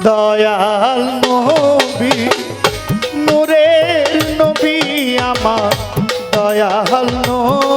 দয়াল নবী নূরের নবী আমার। দয়াল নবী।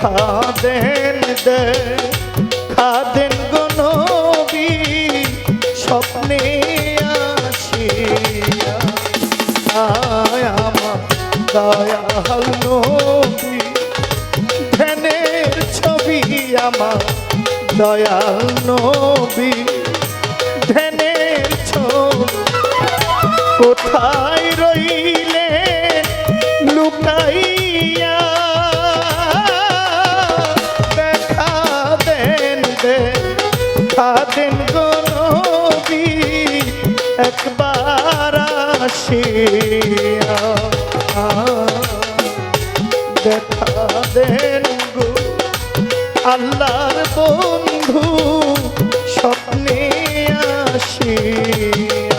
দেখা দেন দেখা দেন গো নবী, স্বপ্নে আসিয়া আমার দয়াল নবী, ধ্যানের ছবি আমার দয়াল নবী, ধ্যানের ছবি কোথায় দেখা গরবি একবার আসিয়া দেখা দেন গো আল্লাহর বন্ধু স্বপ্নে আসিয়া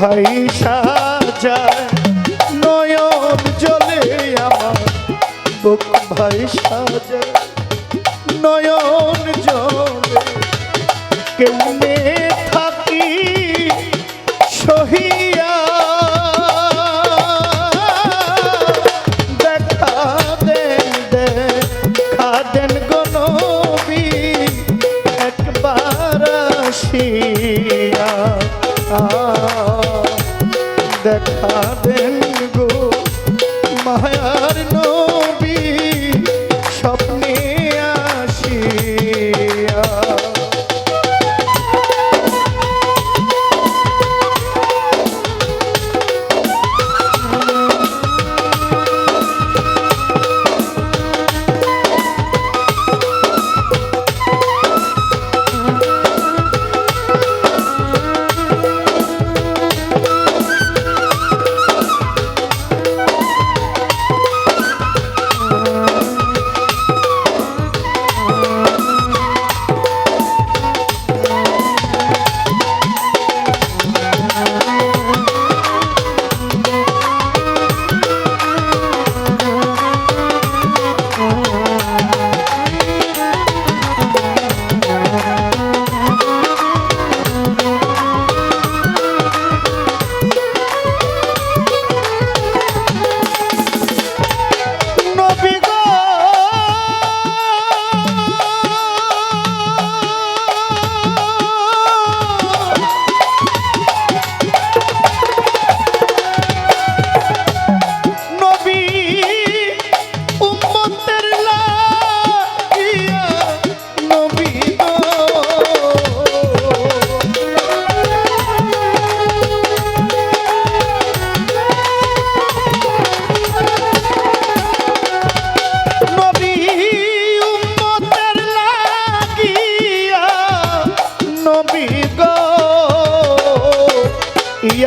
ভাই সাজায় নয়ন জলে আমার বুক ভাই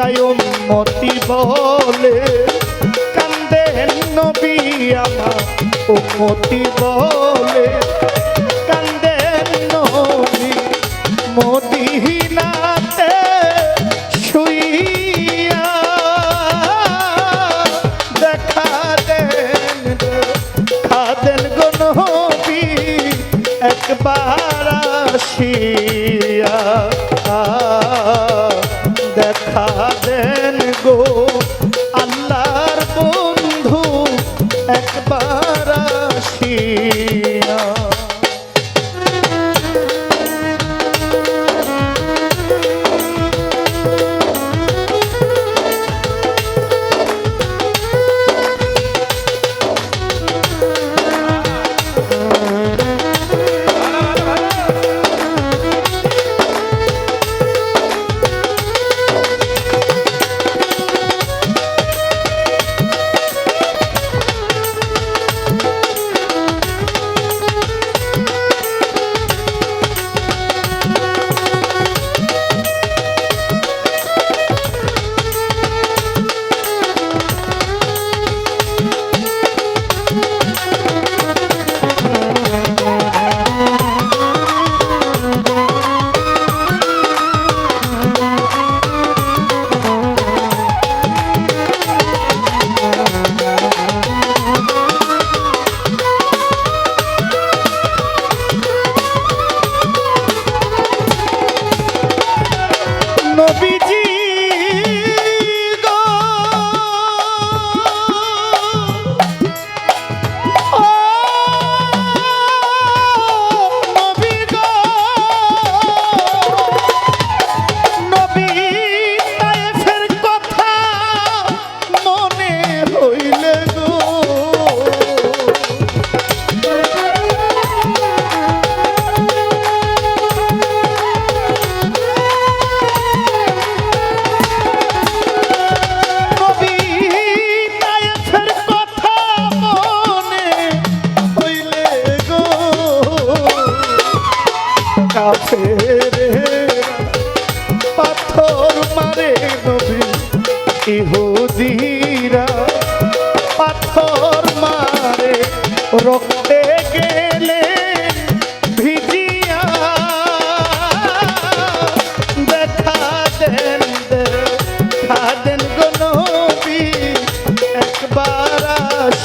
ইয়াই মতি বলে কান্দেন নবী আমার মতি বলে। কান্দেন নবী মতি মদিনাতে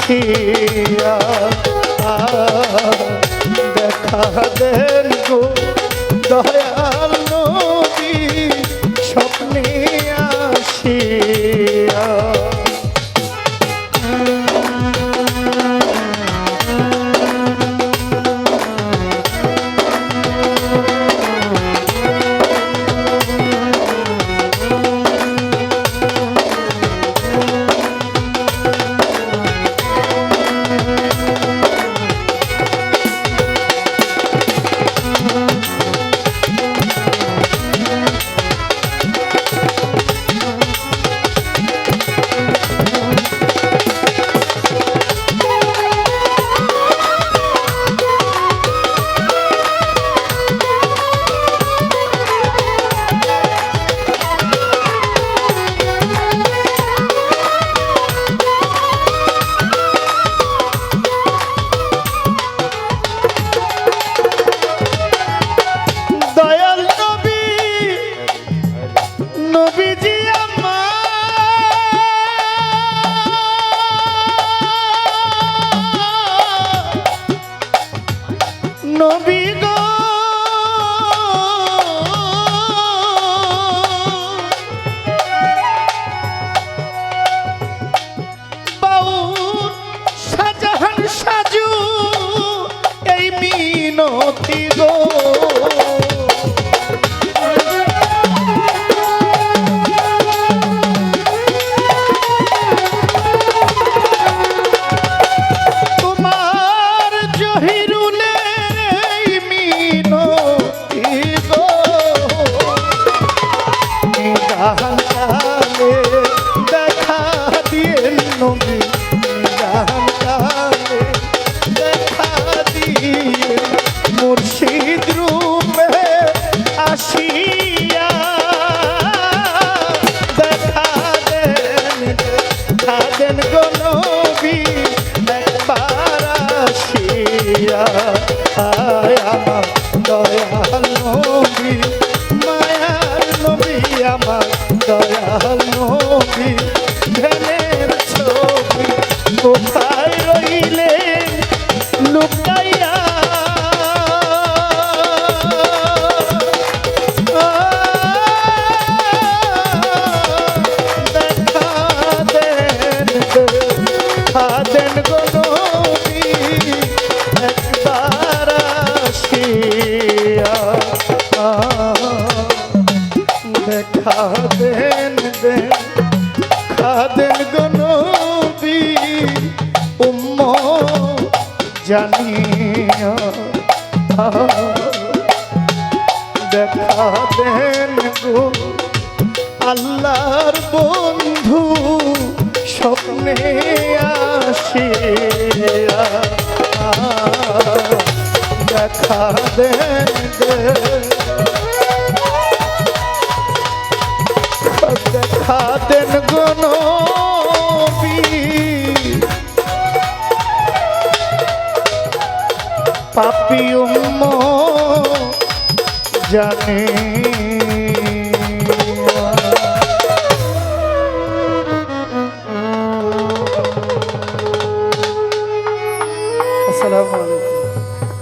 আসিয়া দেখা দেন গো দয়াল নবী আমার দয়াল। দেখা দেন গো আল্লাহর বন্ধু স্বপ্নে আসিয়া দেখা দেন দেখা দেন গণ পাপি উম্ম জানে।